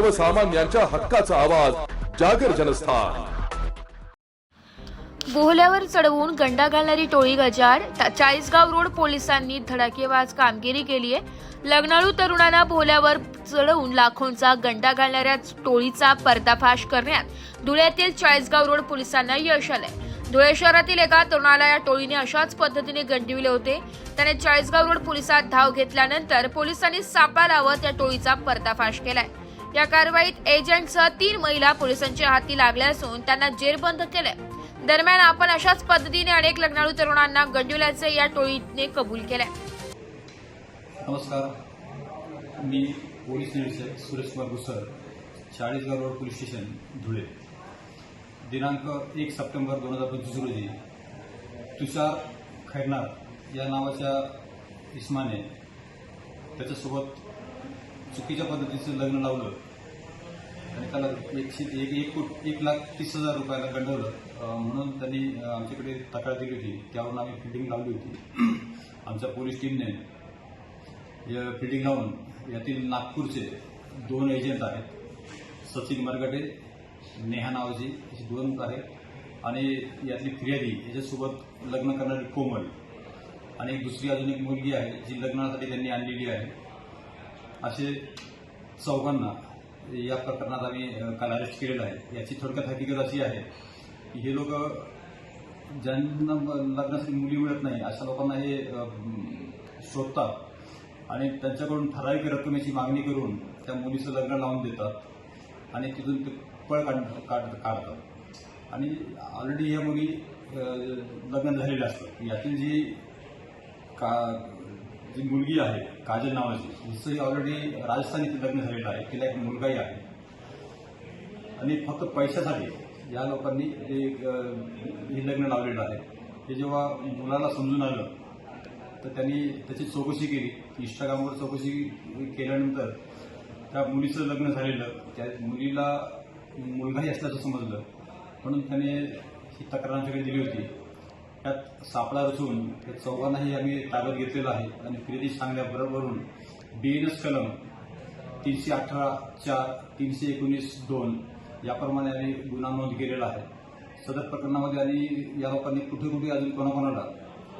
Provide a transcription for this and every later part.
सर्वसामान्यांच्या हक्काचा आवाज जागर जनस्थान. बोहल्यावर चढवून गंडा घालणारी टोळी गजाड चाळीसगाव रोड पोलिसांनी धडाकेबाज कामगिरी केली आहे. लग्नाळू तरुणांना बोहल्यावर चढवून लाखोंचा गंडा घालणाऱ्या टोळीचा पर्दाफाश करण्यात धुळ्यातील चाळीसगाव रोड पोलिसांना यश आलंय. धुळे शहरातील एका तरुणाला या टोळीने अशाच पद्धतीने गंडविले होते. त्याने चाळीसगाव रोड पोलिसात धाव घेतल्यानंतर पोलिसांनी सापळा लावत या टोळीचा पर्दाफाश केलाय. या कारवाईत एजंटसह तीन महिला पोलिसांच्या हाती लागल्या असून त्यांना जेरबंद केले दरम्यान आपण अशाच पद्धतीने अनेक लग्नाळू तरुणांना गंडविल्याचे या टोळीने कबूल केलंय. नमस्कार. मी पोलीस निरीक्षक Suresh Kumar Ghusar Chalisgaon road police station Dhule. दिनांक एक सप्टेंबर दोन हजार पंचवीस रोजी तुषार खैरनार या नावाच्या इस्माने त्याच्यासोबत चुकीच्या पद्धतीचं लग्न लावलं. आणि त्याला एकशे एक एक कोट एक लाख तीस हजार रुपयाला गंडवलं. म्हणून त्यांनी आमच्याकडे तक्रार दिली होती. त्यावरून आम्ही फिल्डिंग लावली होती. आमच्या पोलीस टीमने फिल्डिंग लावून यातील नागपूरचे दोन एजंट आहेत. सचिन मरगटे नेहा नावाजी अशी दोन आहेत. आणि यातली फिर्यादी याच्यासोबत लग्न करणारी कोमल. आणि एक दुसरी अजून एक मुलगी आहे जी लग्नासाठी त्यांनी आणलेली आहे. असे चौघांना या प्रकरणात आम्ही काल अरेस्ट केलेलं आहे. याची थोडक्यात हकीकत अशी आहे की हे लोक ज्यांना लग्नासाठी मुली मिळत नाही अशा लोकांना हे शोधतात आणि त्यांच्याकडून ठराविक रकमेची मागणी करून त्या मुलीचं लग्न लावून देतात आणि तिथून ते पळ काढ काढतात. आणि ऑलरेडी या मुली लग्न झालेल्या असतात यातील जी का जी मुलगी आहे काजल नावाची. हिचंही ऑलरेडी राजस्थान लग्न झालेलं आहे तिला एक मुलगाही आहे. आणि फक्त पैशासाठी या लोकांनी जे हे लग्न लावलेलं आहे. हे जेव्हा मुलाला समजून आलं तर त्यांनी त्याची चौकशी केली. इंस्टाग्रामवर चौकशी केल्यानंतर त्या मुलीचं लग्न झालेलं त्या मुलीला मुलगाही असल्याचं समजलं. म्हणून त्याने ही तक्रार आमच्याकडे दिली होती. त्यात सापळा रचून त्या चौघांनाही आम्ही ताब्यात घेतलेला आहे. आणि फिर्यादी सांगण्याबरोबरून एस कलम तीनशे अठरा चार तीनशे एकोणीस दोन याप्रमाणे आम्ही गुन्हा नोंद केलेला आहे. सदर प्रकरणामध्ये आणि या लोकांनी कुठे कुठे अजून कोणाकोणाला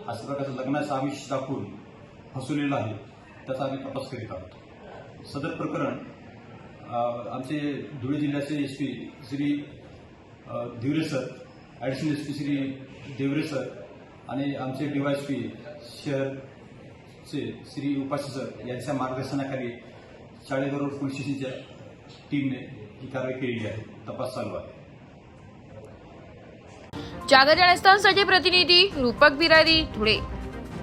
अशा प्रकारचं लग्नाचं आमिष दाखवून फसवलेलं आहे त्याचा आम्ही तपास करीत आहोत. सदर प्रकरण आमचे धुळे जिल्ह्याचे एस पी श्री अ, sir additional S P Shri Deore sir आणि आमचे डीवायएसपी शहरचे श्री उपाशी सर यांच्या मार्गदर्शनाखाली शाळेबरोबर पोलीस स्टेशनच्या टीमने ही कारवाई केलेली आहे. तपास चालू आहे. जागर जनस्थानसाठी प्रतिनिधी रूपक बिरारी धुळे.